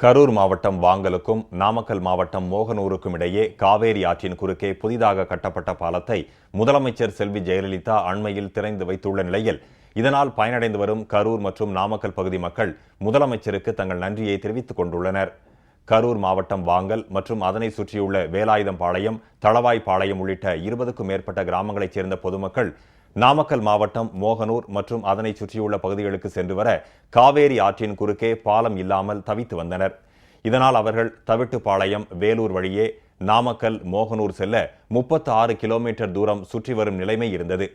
கரூர் மாவட்டம் வாங்கலுக்கும் நாமக்கல் மாவட்டம் மோகனூருக்கும் இடையே காவேரி ஆற்றின் குறுக்கே புதிதாக கட்டப்பட்ட பாலத்தை முதலமைச்சர் செல்வி ஜெயலலிதா அண்மையில் திறந்து வைத்துள்ள நிலையில் இதனால் பயனடைந்து வரும் கரூர் மற்றும் நாமக்கல் பகுதி மக்கள் முதலமைச்சருக்கு தங்கள் நன்றியை தெரிவித்துக் கொண்டுள்ளனர். கரூர் மாவட்டம் வாங்கல் மற்றும் அதனை சுற்றியுள்ள வேலாயுதம்பாளையம் தளவாய்பாளையம் உள்ளிட்ட இருபதுக்கும் மேற்பட்ட கிராமங்களைச் சேர்ந்த பொதுமக்கள் நாமக்கல் மாவட்டம் மோகனூர் மற்றும் அதனை சுற்றியுள்ள பகுதிகளுக்கு சென்று வர காவேரி ஆற்றின் குறுக்கே பாலம் இல்லாமல் தவித்து வந்தனர். இதனால் அவர்கள் தவிட்டுப்பாளையம் வேலூர் வழியே நாமக்கல் மோகனூர் செல்ல முப்பத்து ஆறு கிலோமீட்டர் தூரம் சுற்றி வரும் நிலைமை இருந்தது.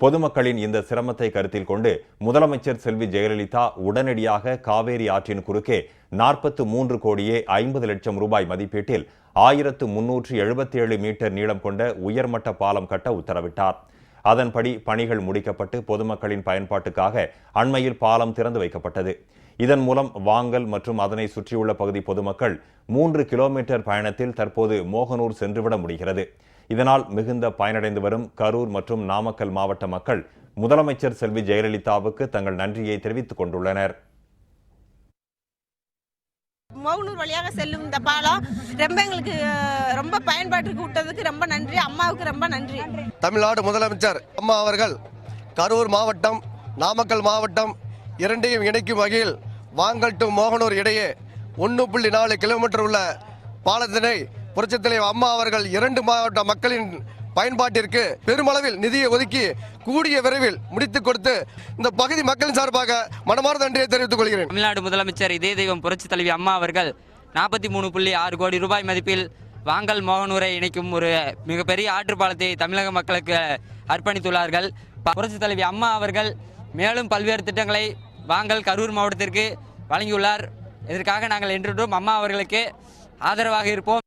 பொதுமக்களின் இந்த சிரமத்தை கருத்தில் கொண்டு முதலமைச்சர் செல்வி ஜெயலலிதா உடனடியாக காவேரி ஆற்றின் குறுக்கே நாற்பத்து மூன்று கோடியே ஐம்பது லட்சம் ரூபாய் மதிப்பீட்டில் ஆயிரத்து முன்னூற்று எழுபத்தி ஏழு மீட்டர் நீளம் கொண்ட உயர்மட்ட பாலம் கட்ட உத்தரவிட்டார். அதன்படி பணிகள் முடிக்கப்பட்டு பொதுமக்களின் பயன்பாட்டுக்காக அண்மையில் பாலம் திறந்து வைக்கப்பட்டது. இதன் மூலம் வாங்கல் மற்றும் அதனை சுற்றியுள்ள பகுதி பொதுமக்கள் மூன்று கிலோமீட்டர் பயணத்தில் தற்போது மோகனூர் சென்றுவிட முடிகிறது. இதனால் மிகுந்த பயனடைந்து வரும் கரூர் மற்றும் நாமக்கல் மாவட்ட மக்கள் முதலமைச்சர் செல்வி ஜெயலலிதாவுக்கு தங்கள் நன்றியை தெரிவித்துக் கொண்டுள்ளனர். மௌனூர் வழியாக செல்லும் இந்த பாலம் ரொம்ப எங்களுக்கு ரொம்ப பயன்பாட்டுக்கு விட்டதுக்கு ரொம்ப நன்றி. அம்மாவுக்கு ரொம்ப நன்றி. தமிழ்நாடு முதலமைச்சர் அம்மா அவர்கள் கரூர் மாவட்டம் நாமக்கல் மாவட்டம் இரண்டையும் இணைக்கும் வகையில் வாங்கல் டு மோகனூர் இடையே ஒன்று புள்ளி நாலு கிலோமீட்டர் உள்ள பாலத்தினை புரட்சித்தலைவர் அம்மா அவர்கள் இரண்டு மாவட்ட மக்களின் பயன்பாட்டிற்கு பெருமளவில் நிதியை ஒதுக்கி கூடிய விரைவில் முடித்துக் கொடுத்து இந்த பகுதி மக்களின் சார்பாக மனமார்ந்த நன்றியை தெரிவித்துக் கொள்கிறேன். தமிழ்நாடு முதலமைச்சர் இதே தெய்வம் புரட்சி தலைவி அம்மா அவர்கள் நாற்பத்தி மூணு புள்ளி ஆறு கோடி ரூபாய் மதிப்பில் வாங்கல் மோகனூரை இணைக்கும் ஒரு மிகப்பெரிய ஆற்றுப்பாலத்தை தமிழக மக்களுக்கு அர்ப்பணித்துள்ளார்கள். ப- புரட்சி தலைவி அம்மா அவர்கள் மேலும் பல்வேறு திட்டங்களை வாங்கல் கரூர் மாவட்டத்திற்கு வழங்கியுள்ளார். இதற்காக நாங்கள் என்றும் அம்மா அவர்களுக்கு ஆதரவாக இருப்போம்.